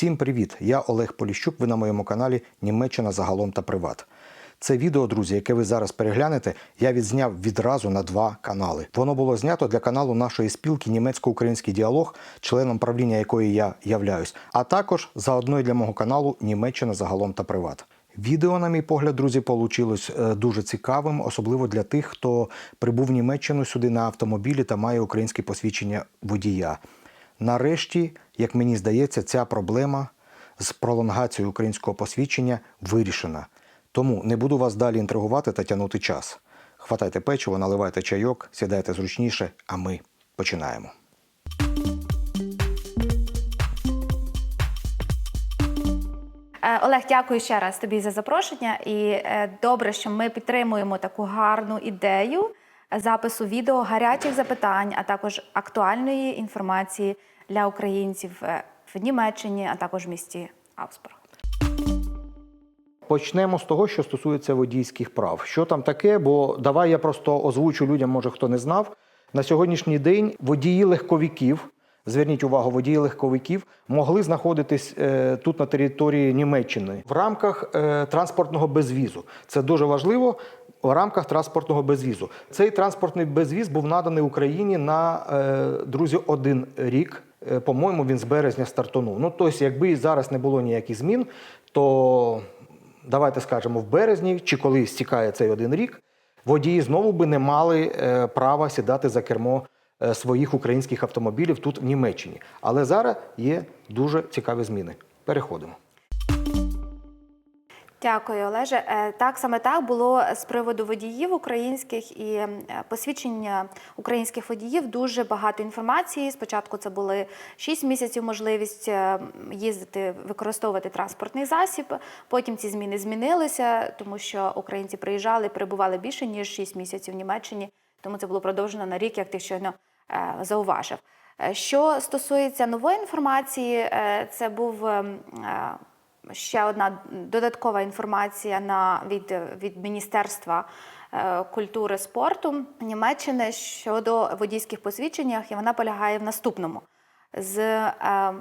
Всім привіт! Я Олег Поліщук. Ви на моєму каналі Німеччина загалом та приват. Це відео, друзі, яке ви зараз переглянете, я відзняв відразу на два канали. Воно було знято для каналу нашої спілки Німецько-український діалог, членом правління якої я являюсь, а також заодно й для мого каналу Німеччина загалом та приват. Відео, на мій погляд, друзі, получилось е, дуже цікавим, особливо для тих, хто прибув в Німеччину сюди на автомобілі та має українське посвідчення водія. Нарешті, як мені здається, ця проблема з пролонгацією українського посвідчення вирішена. Тому не буду вас далі інтригувати та тягнути час. Хватайте печиво, наливайте чайок, сідайте зручніше, а ми починаємо. Е, Олег, дякую ще раз тобі за запрошення. І е, добре, що ми підтримуємо таку гарну ідею запису відео гарячих запитань, а також актуальної інформації для українців е, в Німеччині, а також в місті Авсбург. Почнемо з того, що стосується водійських прав. Що там таке? Бо давай я просто озвучу людям, може хто не знав. На сьогоднішній день водії легковиків, зверніть увагу, водії легковиків могли знаходитись е, тут на території Німеччини в рамках е, транспортного безвізу. Це дуже важливо. В рамках транспортного безвізу цей транспортний безвіз був наданий Україні на е, друзі один рік. Е, По-моєму, він з березня стартунув. Ну тобто, якби зараз не було ніяких змін, то давайте скажемо, в березні чи коли стікає цей один рік, водії знову би не мали е, права сідати за кермо своїх українських автомобілів тут в Німеччині. Але зараз є дуже цікаві зміни. Переходимо. Дякую, Олеже. Е, Так саме так було з приводу водіїв українських і е, посвідчення українських водіїв. Дуже багато інформації. Спочатку це були 6 місяців можливість е, їздити, використовувати транспортний засіб. Потім ці зміни змінилися, тому що українці приїжджали, перебували більше ніж 6 місяців в Німеччині. Тому це було продовжено на рік, як ти щойно зауважив. Що стосується нової інформації, це був ем, ще одна додаткова інформація на від, від Міністерства е, культури спорту Німеччини щодо водійських посвідченнях, і вона полягає в наступному. З е,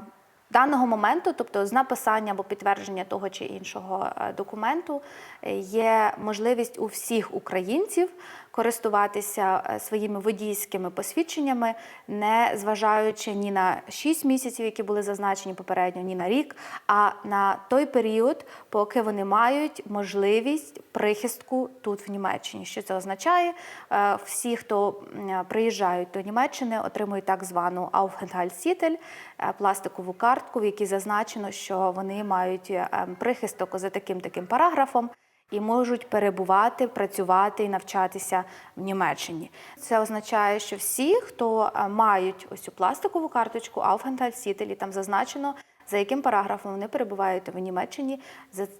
даного моменту, тобто з написання або підтвердження того чи іншого е, документу, е, є можливість у всіх українців користуватися е, своїми водійськими посвідченнями, не зважаючи ні на 6 місяців, які були зазначені попередньо, ні на рік, а на той період, поки вони мають можливість прихистку тут в Німеччині. Що це означає? Е, Всі, хто приїжджають до Німеччини, отримують так звану Aufenthaltstitel, е, пластикову картку, в якій зазначено, що вони мають прихисток за таким таким параграфом і можуть перебувати, працювати і навчатися в Німеччині. Це означає, що всі, хто е, мають ось цю пластикову карточку Aufenthaltstitel, там зазначено, за яким параграфом вони перебувають в Німеччині,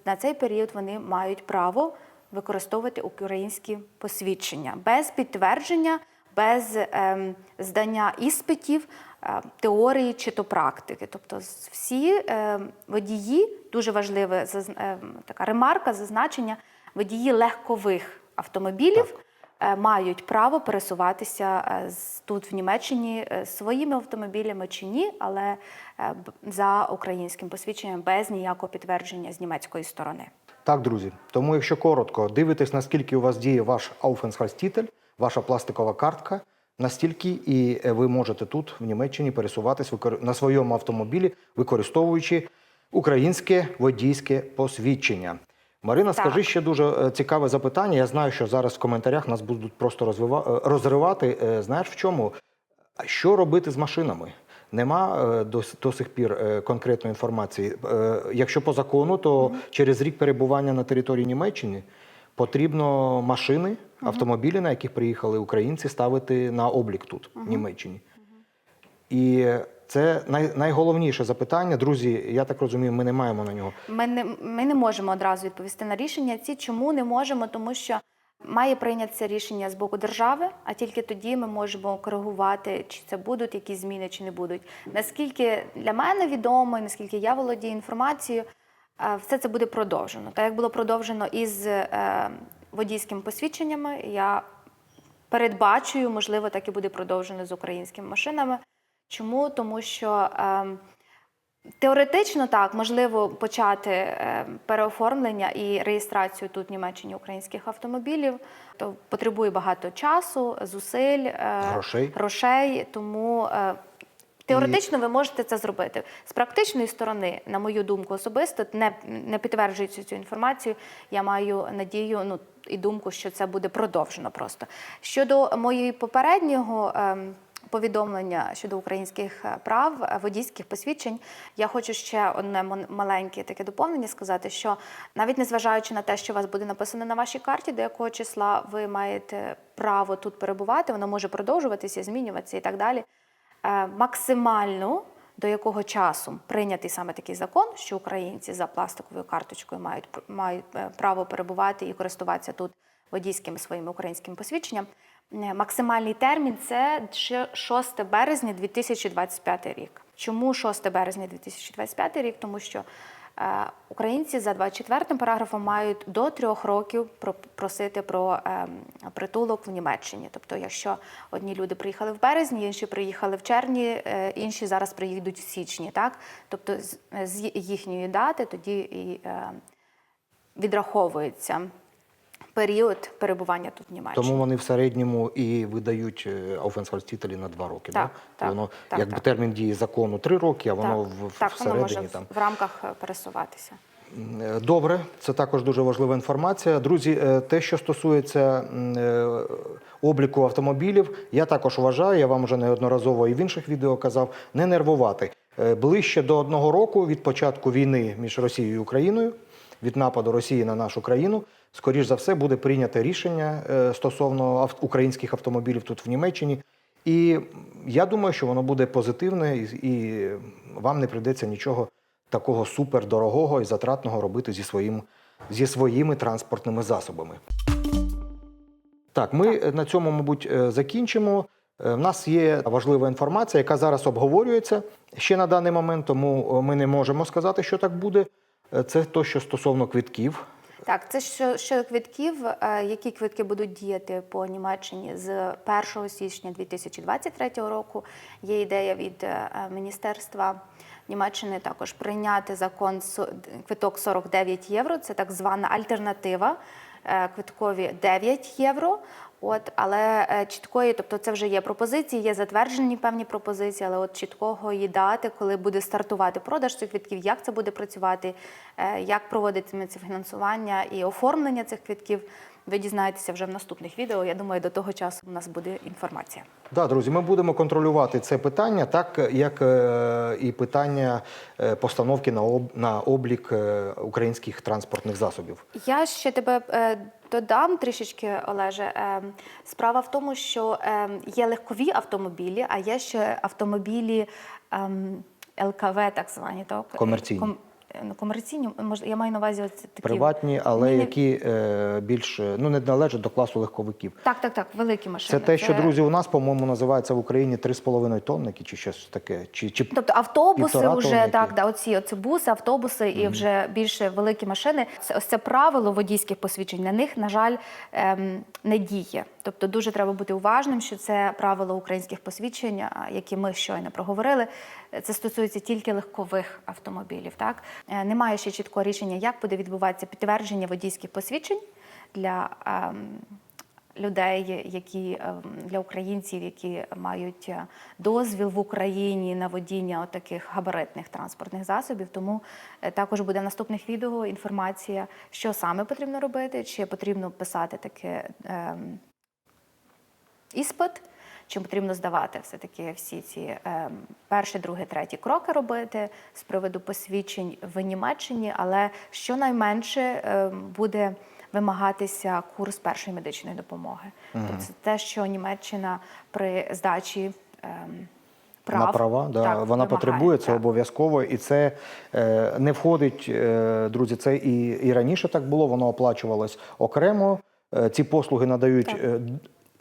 на цей період вони мають право використовувати українські посвідчення без підтвердження, без ем, здання іспитів, теорії чи то практики. Тобто всі ем, водії, дуже важлива ем, така ремарка, зазначення, водії легкових автомобілів. е, Мають право пересуватися е, тут в Німеччині е, своїми автомобілями чи ні, але е, за українським посвідченням без ніякого підтвердження з німецької сторони. Так, друзі. Тому, якщо коротко, дивитесь, наскільки у вас діє ваш Aufenthaltstitel, ваша пластикова картка, настільки і е, ви можете тут, в Німеччині, пересуватись на своєму автомобілі, використовуючи українське водійське посвідчення. Марина, Так. скажи ще дуже е, цікаве запитання. Я знаю, що зараз в коментарях нас будуть просто розвива... е, розривати. Знаєш в чому? А Що робити з машинами? Нема до, до сих пір конкретної інформації. Якщо по закону, то через рік перебування на території Німеччини потрібно машини, автомобілі, на яких приїхали українці, ставити на облік тут, в Німеччині. І це най, найголовніше запитання. Друзі, я так розумію, ми не маємо на нього. Ми не, ми не можемо одразу відповісти на рішення ці. Чому не можемо? Тому що має прийнятися рішення з боку держави, а тільки тоді ми можемо коригувати, чи це будуть якісь зміни, чи не будуть. Наскільки для мене відомо, і наскільки я володію інформацією, все це буде продовжено. Так як було продовжено із е, водійськими посвідченнями, я передбачую, можливо, так і буде продовжено з українськими машинами. Чому? Тому що ем, Теоретично так, можливо почати е, переоформлення і реєстрацію тут в Німеччині українських автомобілів. То потребує багато часу, зусиль, е, Грошей. грошей. Тому е, теоретично ви можете це зробити. З практичної сторони, на мою думку, особисто не, не підтверджуючи цю інформацію, я маю надію, ну і думку, що це буде продовжено просто. Щодо моєї попереднього. ем, повідомлення щодо українських е, прав, е, водійських посвідчень. Я хочу ще одне маленьке таке доповнення сказати, що навіть незважаючи на те, що у вас буде написано на вашій карті, до якого числа ви маєте право тут перебувати, воно може продовжуватися, змінюватися і так далі. Е, Максимально до якого часу прийнятий саме такий закон, що українці за пластиковою карточкою мають мають е, право перебувати і користуватися тут водійським своїм українським посвідченням. Е, Максимальний термін це ще 6 березня 2025 рік. Чому 6 березня 2025 рік? Тому що українці за 24 параграфом мають до трьох років про- просити про е, притулок в Німеччині. Тобто, якщо одні люди приїхали в березні, інші приїхали в червні, е, інші зараз приїдуть в січні, так тобто з, їхньої дати тоді і е, відраховується період перебування тут в Німеччині. Тому вони в середньому і видають е, на два роки. Так, да? так, воно так, якби так. термін дії закону три роки, а воно так, в, так, воно може там. в рамках е, пересуватися. Е, Добре, це також дуже важлива інформація. Друзі, те, що стосується обліку автомобілів, я також вважаю, я вам вже неодноразово і в інших відео казав, не нервувати. Ближче до одного року від початку війни між Росією і Україною, від нападу Росії на нашу країну, скоріш за все буде прийнято рішення е, стосовно українських автомобілів тут в Німеччині. І я думаю, що воно буде позитивне, і, вам не прийдеться нічого такого супердорогого і затратного робити зі, своїм, зі своїми транспортними засобами. Так, ми е, на цьому, мабуть, е, закінчимо. Е, В нас є важлива інформація, яка зараз обговорюється ще на даний момент, тому ми не можемо сказати, що так буде. Е, Це то, що стосовно квитків. Так, це що, що квитків, е, які квитки будуть діяти по Німеччині з 1 січня 2023 року. Є ідея від е, Міністерства Німеччини також прийняти закон квиток 49 євро. Це так звана альтернатива. Квиткові 9 євро. От, але е, чіткої, тобто це вже є пропозиції, є затверджені певні пропозиції, але от чіткого її дати, коли буде стартувати продаж цих квитків, як це буде працювати, е, як проводитиметься фінансування і оформлення цих квитків. Ви дізнаєтеся вже в наступних відео. Я думаю, до того часу у нас буде інформація. Да, друзі, ми будемо контролювати це питання, так як е, і питання е, постановки на об, на облік е, українських транспортних засобів. Я ще тебе е, додам трішечки, Олеже. Е, справа в тому, що е, є легкові автомобілі, а є ще автомобілі ем, ЛКВ, так звані, так? Комерційні. Е, ну, комерційні, я маю на увазі оці такі Приватні, але Ні, ні. які е, більш е, ну не належать до класу легковиків. Так, так, так, великі машини. Це те, що друзі, у нас, по-моєму, називається в Україні 3,5 тонники чи щось таке. Чи, чи... Тобто автобуси вже так, да, оці, оці буси, автобуси і вже більше великі машини. Це ось це правило водійських посвідчень на них, на жаль, ем, не діє. Тобто дуже треба бути уважним, що це правило українських посвідчень, які ми щойно проговорили. Це стосується тільки легкових автомобілів. Так немає ще чіткого рішення, як буде відбуватися підтвердження водійських посвідчень для. ем, людей, які ем, для українців, які мають е, дозвіл в Україні на водіння таких габаритних транспортних засобів. Тому е, також буде в наступних відео інформація, що саме потрібно робити, чи потрібно писати таке ем, іспит. Чи потрібно здавати все-таки всі ці ем, перші, другі, треті кроки робити з приводу посвідчень в Німеччині, але щонайменше ем, буде вимагатися курс першої медичної допомоги. Тобто це те, що Німеччина при здачі ем, прав на права, да, так, вона вимагає, потребує це так. обов'язково, і це е, не входить, е, друзі. Це і, і раніше так було, воно оплачувалось окремо. Е, ці послуги надають Так.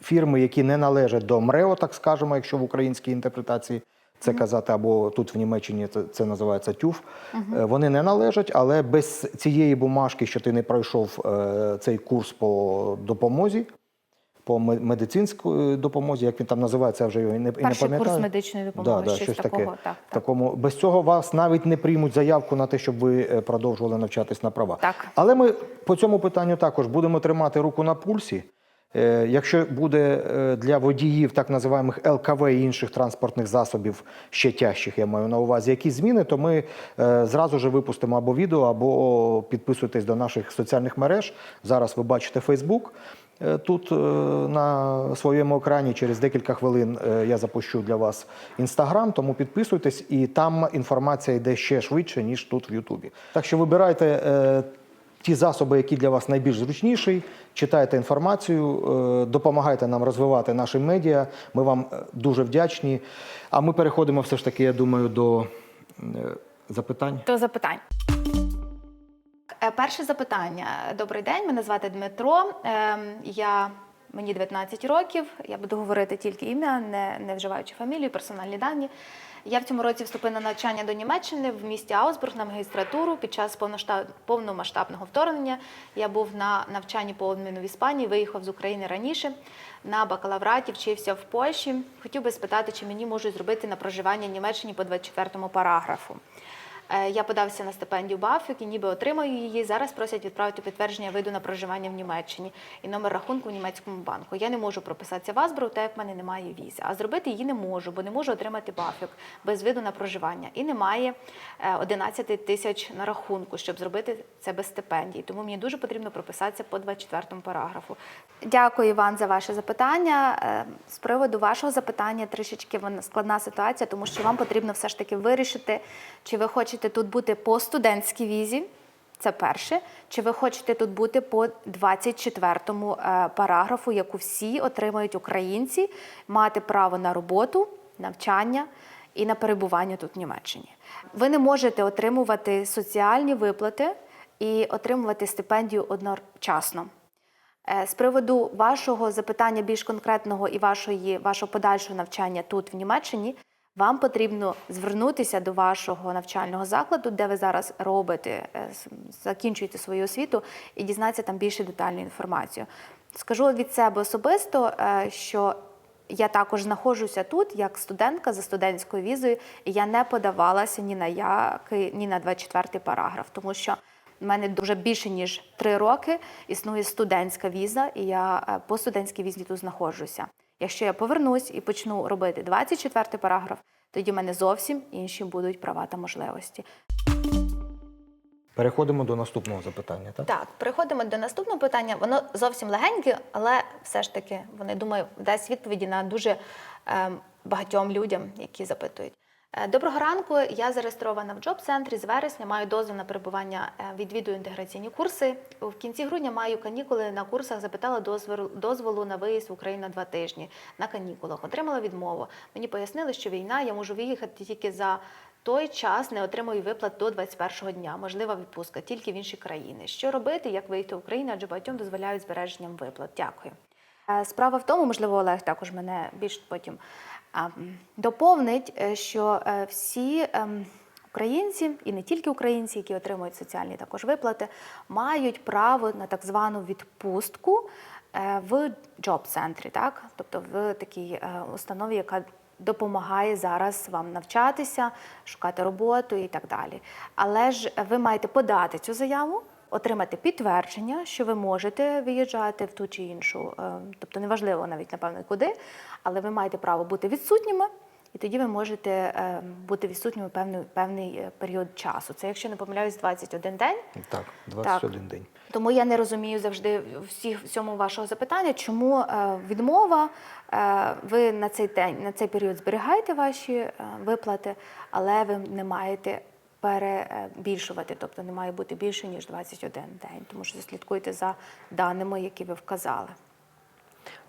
Фірми, які не належать до МРЕО, так скажемо, якщо в українській інтерпретації це казати, або тут в Німеччині це, це називається ТЮФ. Е, Вони не належать, але без цієї бумажки, що ти не пройшов е, цей курс по допомозі по ме- медицинській допомозі, як він там називається, я вже його і не, і не пам'ятаю. курс медичної допомоги, да, щось щось такого, таке. так, так. Такому без цього вас навіть не приймуть заявку на те, щоб ви е, продовжували навчатись на права. Так. Але ми по цьому питанню також будемо тримати руку на пульсі. Е, Якщо буде е, для водіїв так називаємих ЛКВ і інших транспортних засобів ще тяжчих, я маю на увазі, які зміни, то ми е, зразу ж випустимо або відео, або підписуйтесь до наших соціальних мереж. Зараз ви бачите Фейсбук. Тут на своєму екрані через декілька хвилин я запущу для вас інстаграм, тому підписуйтесь, і там інформація йде ще швидше, ніж тут в Ютубі. Так що вибирайте ті засоби, які для вас найбільш зручніші, читайте інформацію, е, допомагайте нам розвивати наші медіа. Ми вам е, дуже вдячні. А ми переходимо все ж таки, я думаю, до е, запитань. До запитань. Перше запитання. Добрий день, мене звати Дмитро. Ем, Я, мені 19 років. Я буду говорити тільки ім'я, не, не вживаючи фамілію, персональні дані. Я в цьому році вступила на навчання до Німеччини в місті Аусбург на магістратуру. Під час повномасштабного вторгнення я був на навчанні по обміну в Іспанії, виїхав з України раніше. На бакалавраті вчився в Польщі. Хотів би спитати, чи мені можуть зробити на проживання в Німеччині по 24 параграфу. Е, Я подався на стипендію БАФІК і ніби отримаю її. Зараз просять відправити підтвердження виду на проживання в Німеччині і номер рахунку в німецькому банку. Я не можу прописатися в Азбру, так як в мене немає візи. А зробити її не можу, бо не можу отримати БАФІК без виду на проживання. І немає е, 11 тисяч на рахунку, щоб зробити це без стипендії. Тому мені дуже потрібно прописатися по 24 параграфу. Дякую, Іван, за ваше запитання. Е, З приводу вашого запитання трішечки складна ситуація, тому що вам потрібно все ж таки вирішити, чи ви хочете тут бути по студентській візі. Це перше. Чи ви хочете тут бути по 24-му е, параграфу, яку всі отримають українці, мати право на роботу, навчання і на перебування тут в Німеччині? Ви не можете отримувати соціальні виплати і отримувати стипендію одночасно. Е, З приводу вашого запитання більш конкретного і вашої, вашого подальшого навчання тут в Німеччині, вам потрібно звернутися до вашого навчального закладу, де ви зараз робите, е, закінчуєте свою освіту, і дізнатися там більше детальну інформацію. Скажу від себе особисто, е, що я також знаходжуся тут як студентка за студентською візою, і я не подавалася ні на який, ні на 24 параграф, тому що в мене вже більше ніж три роки існує студентська віза, і я е, по студентській візі тут знаходжуся. Якщо я повернусь і почну робити 24 параграф, тоді в мене зовсім інші будуть права та можливості. Переходимо до наступного запитання. Так? Так, переходимо до наступного питання. Воно зовсім легеньке, але все ж таки вони думаю дасть відповіді на дуже ем, багатьом людям, які запитують. Е, Доброго ранку. Я зареєстрована в джоб-центрі з вересня. Маю дозвіл на перебування. е, Відвідую інтеграційні курси. В кінці грудня маю канікули на курсах. Запитала дозволу, на виїзд в Україну два тижні на канікулах. Отримала відмову. Мені пояснили, що війна, я можу виїхати тільки за той час не отримую виплат до 21-го дня, можлива відпустка тільки в інші країни. Що робити, як виїхати в Україну, адже багатьом дозволяють збереженням виплат. Дякую. Е, Справа в тому, можливо, Олег також мене більш потім доповнить, е, що е, всі ем, українці, і не тільки українці, які отримують соціальні також виплати, мають право на так звану відпустку е, в джоб-центрі, так? тобто в такій установі, яка допомагає зараз вам навчатися, шукати роботу і так далі. Але ж ви маєте подати цю заяву, отримати підтвердження, що ви можете виїжджати в ту чи іншу, е, тобто неважливо навіть напевно куди, але ви маєте право бути відсутніми. І тоді ви можете е, бути відсутніми певний, певний е, період часу. Це, якщо не помиляюсь, 21 день. Так, 21 день. Тому я не розумію завжди всіх всьому вашого запитання, чому е, відмова. Е, ви на цей день, на цей період зберігаєте ваші е, виплати, але ви не маєте перебільшувати, тобто не має бути більше ніж 21 день. Тому що слідкуйте за даними, які ви вказали.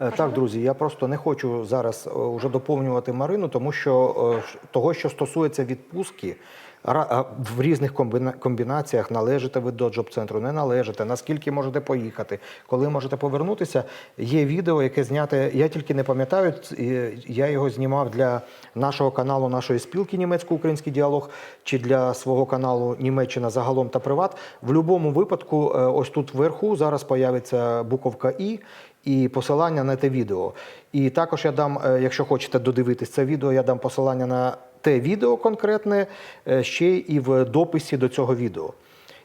Е, Так, друзі, я просто не хочу зараз е, уже доповнювати Марину, тому що е, того, що стосується відпустки, в різних комбіна- комбінаціях належите ви до джоб-центру, не належите, наскільки можете поїхати, коли можете повернутися. Є відео, яке зняте, я тільки не пам'ятаю, я його знімав для нашого каналу, нашої спілки німецько-український діалог, чи для свого каналу Німеччина загалом та приват. В будь-якому випадку, е, ось тут вверху зараз появиться буковка І, і посилання на те відео. І також я дам, е, якщо хочете додивитись це відео, я дам посилання на те відео конкретне е, ще і в дописі до цього відео.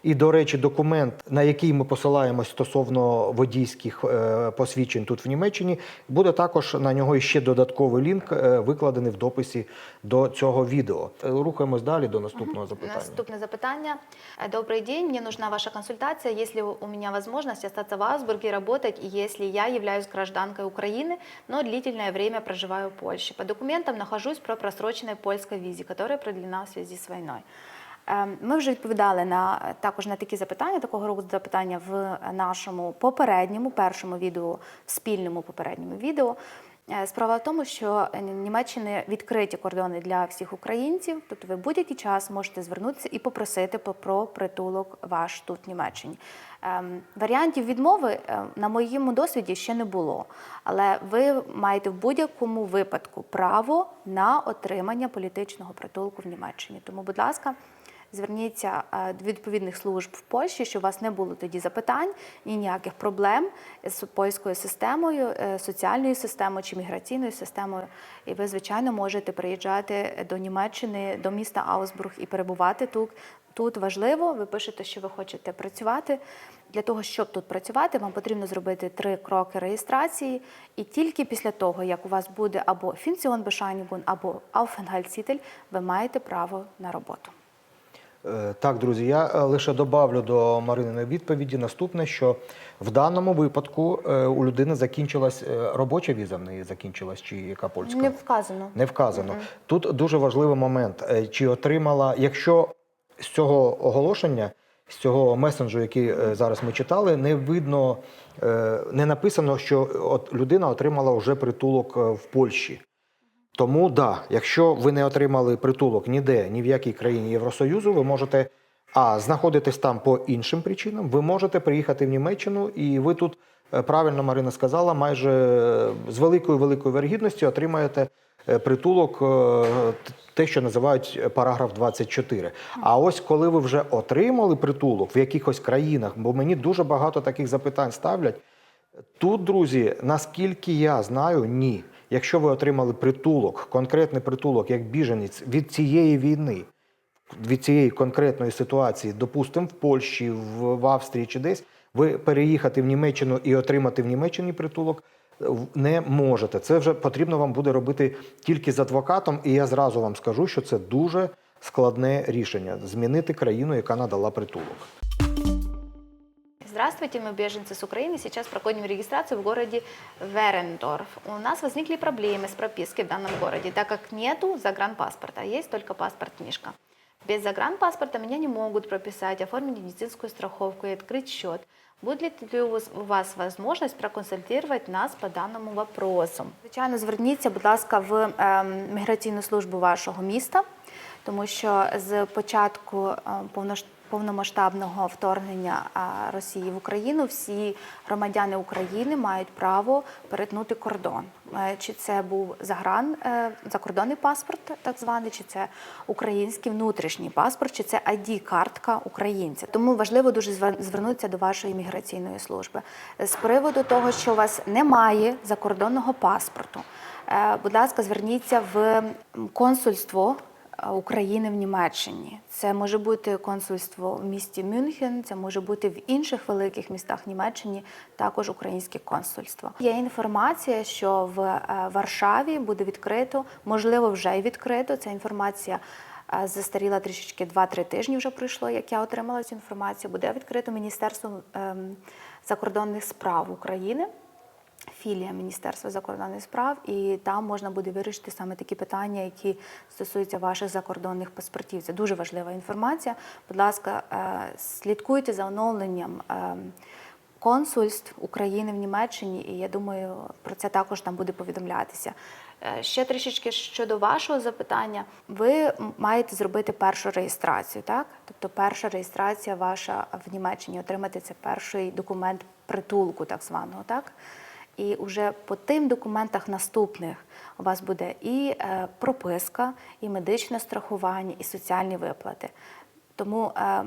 І, до речі, документ, на який ми посилаємось стосовно водійських е, посвідчень тут в Німеччині, буде також на нього ще додатковий лінк, е, викладений в дописі до цього відео. Е, Рухаємось далі до наступного запитання. Наступне запитання. Э, Добрый день, мне нужна ваша консультация. Если у меня возможность остаться в Аугсбурге и работать, и если я являюсь гражданкой Украины, но длительное время проживаю в Польше. По документам нахожусь про просроченной польской визе, которая продлена в связи с войной. Ем, Ми вже відповідали на також на такі запитання, такого роду запитання в нашому попередньому першому відео, спільному попередньому відео. Е, Справа в тому, що Німеччини відкриті кордони для всіх українців, тобто ви будь-який час можете звернутися і попросити про притулок ваш тут в Німеччині. Ем, Варіантів відмови е, на моєму досвіді ще не було, але ви маєте в будь-якому випадку право на отримання політичного притулку в Німеччині. Тому, будь ласка. Зверніться е, до відповідних служб в Польщі, щоб у вас не було тоді запитань і ніяких проблем з польською системою, е, соціальною системою чи міграційною системою. І ви, звичайно, можете приїжджати до Німеччини, до міста Аусбург і перебувати тут. Тут важливо, ви пишете, що ви хочете працювати. Для того, щоб тут працювати, вам потрібно зробити три кроки реєстрації, і тільки після того, як у вас буде або Фінціонбешанігун, або Aufenthaltstitel, ви маєте право на роботу. Е, Так, друзі, я е, лише добавлю до Марининої відповіді наступне, що в даному випадку е, у людини закінчилась робоча віза, в неї закінчилась чи яка польська? Не вказано. Не вказано. Тут дуже важливий момент. Чи отримала, якщо з цього оголошення, з цього месенджу, який зараз ми читали, не видно, не написано, що от людина отримала вже притулок в Польщі. Тому да, якщо ви не отримали притулок ніде, ні в якій країні Євросоюзу, ви можете а знаходитись там по іншим причинам. Ви можете приїхати в Німеччину, і ви тут е, правильно Марина сказала, майже е, з великою великою вергідністю отримаєте е, притулок, те, що називають параграф 24. А ось коли ви вже отримали притулок в якихось країнах, бо мені дуже багато таких запитань ставлять. Тут, друзі, наскільки я знаю, ні. Якщо ви отримали притулок, конкретний притулок як біженець від цієї війни, від цієї конкретної ситуації, допустимо, в Польщі, в, Австрії чи десь, ви переїхати в Німеччину і отримати в Німеччині притулок е, не можете. Це вже потрібно вам буде робити тільки з адвокатом, і я зразу вам скажу, що це дуже складне рішення змінити країну, яка надала притулок. Здравствуйте, мы беженцы с Украины. Сейчас проходим регистрацию в городе Верендорф. У нас возникли проблемы с пропиской в данном городе, так как нету загранпаспорта, есть только паспорт-книжка. Без загранпаспорта меня не могут прописать, оформить медицинскую страховку и открыть счет. Будет ли у вас- у вас возможность проконсультировать нас по даному вопросу? Звичайно, зверніться, будь ласка, в ем, міграційну службу вашого міста, тому що з початку е, повнош- повномасштабного вторгнення Росії в Україну всі громадяни України мають право перетнути кордон. Е, Чи це був загран, е, закордонний паспорт, так званий, чи це український внутрішній паспорт, чи це ID-картка українця. Тому важливо дуже звер- звернутися до вашої міграційної служби з приводу того, що у вас немає закордонного паспорту. е, Будь ласка, зверніться в консульство України в Німеччині. Це може бути консульство в місті Мюнхен, це може бути в інших великих містах Німеччини, також українське консульство. Є інформація, що в е, Варшаві буде відкрито, можливо, вже й відкрито. Ця інформація е, застаріла трішечки 2-3 тижні. Вже пройшло, як я отримала цю інформацію. Буде відкрито Міністерство ем, закордонних справ України філія Міністерства закордонних справ, і там можна буде вирішити саме такі питання, які стосуються ваших закордонних паспортів. Це дуже важлива інформація. Будь ласка, е, слідкуйте за оновленням. е, Консульств України в Німеччині, і я думаю, про це також там буде повідомлятися. Е, Ще трішечки щодо вашого запитання, ви маєте зробити першу реєстрацію, так? Тобто перша реєстрація ваша в Німеччині, отримати це перший документ притулку, так званого, так? І вже по тим документах наступних у вас буде і е, прописка, і медичне страхування, і соціальні виплати. Тому е,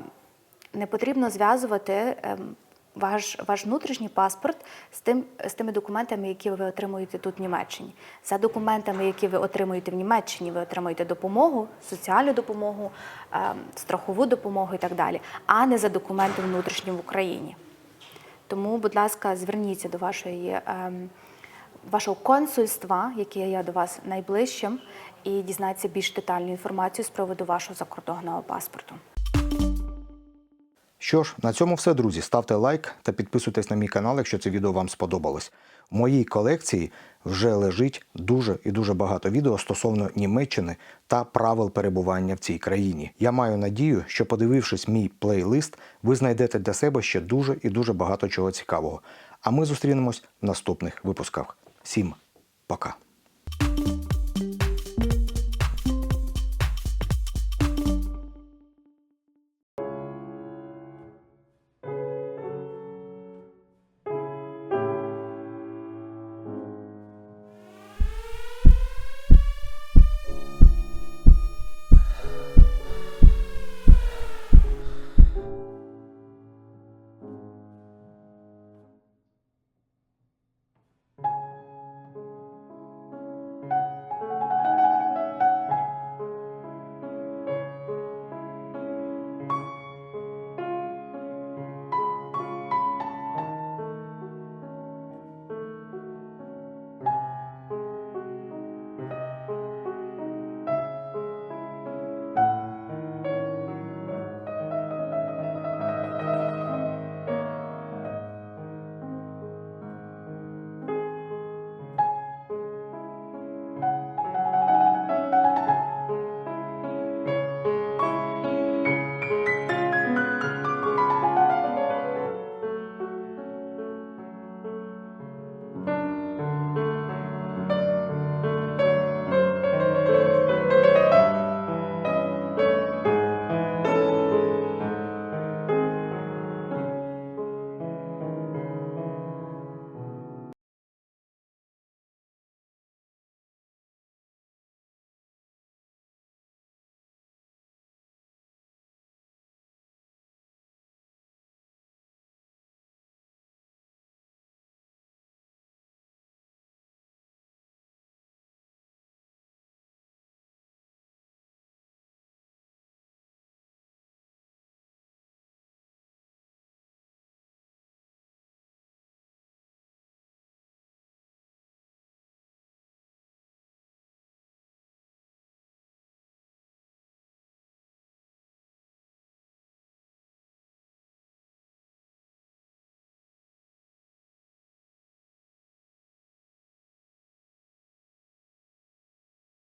не потрібно зв'язувати ем, ваш, ваш внутрішній паспорт з, тим, з тими документами, які ви отримуєте тут в Німеччині. За документами, які ви отримуєте в Німеччині, ви отримуєте допомогу, соціальну допомогу, е, страхову допомогу і так далі, а не за документом внутрішнім в Україні. Тому, будь ласка, зверніться до вашої, ем, вашого консульства, яке я до вас найближчим, і дізнайтеся більш детальну інформацію з приводу вашого закордонного паспорту. Що ж, на цьому все, друзі. Ставте лайк та підписуйтесь на мій канал, якщо це відео вам сподобалось. В моїй колекції вже лежить дуже і дуже багато відео стосовно Німеччини та правил перебування в цій країні. Я маю надію, що подивившись мій плейлист, ви знайдете для себе ще дуже і дуже багато чого цікавого. А ми зустрінемось в наступних випусках. Всім пока!